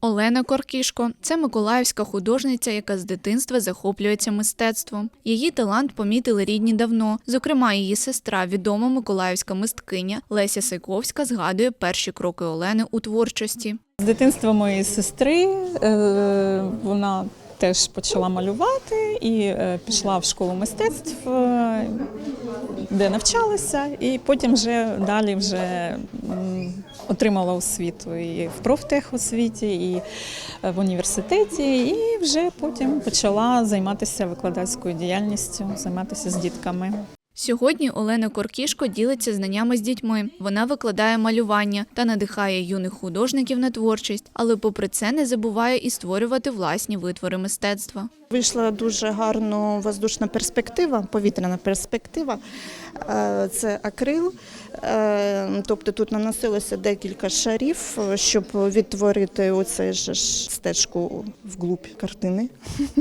Олена Коркішко це миколаївська художниця, яка з дитинства захоплюється мистецтвом. Її талант помітили рідні давно. Зокрема, її сестра, відома миколаївська мисткиня Леся Сайковська, згадує перші кроки Олени у творчості. З дитинства моєї сестри е, вона теж почала малювати і е, пішла в школу мистецтв, е, де навчалася, і потім вже далі вже отримала освіту і в профтехосвіті, і е, в університеті, і вже потім почала займатися викладацькою діяльністю, займатися з дітками. Сьогодні Олена Коркішко ділиться знаннями з дітьми. Вона викладає малювання та надихає юних художників на творчість, але попри це не забуває і створювати власні витвори мистецтва. Вийшла дуже гарно воздушна перспектива, повітряна перспектива. Е, Це акрил. Е, Тобто тут наносилося декілька шарів, е, щоб відтворити оцей ж стежку вглуб картини.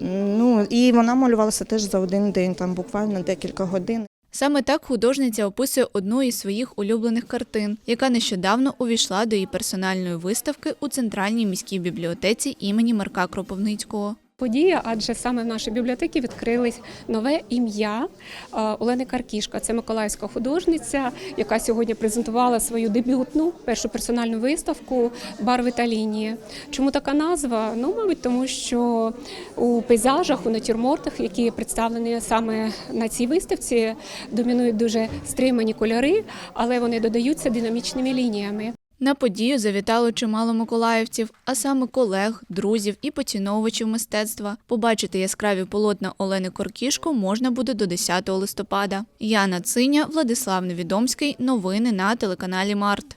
Ну і вона малювалася теж за один день, там буквально декілька годин. Саме так художниця описує одну із своїх улюблених картин, яка нещодавно увійшла до її персональної виставки у центральній міській бібліотеці імені Марка Кропивницького. Подія, адже саме в нашій бібліотеці відкрилось нове ім'я е, Олени Каркішка. Це миколаївська художниця, яка сьогодні презентувала свою дебютну першу персональну виставку Барви та лінії. Чому така назва? Ну, мабуть, тому що у пейзажах, у натюрмортах, які представлені саме на цій виставці, домінують дуже стримані кольори, але вони додаються динамічними лініями. На подію завітало чимало миколаївців, а саме колег, друзів і поціновувачів мистецтва. Побачити яскраві полотна Олени Коркішко можна буде до 10 листопада. Яна Циня, Владислав Невідомський. Новини на телеканалі Март.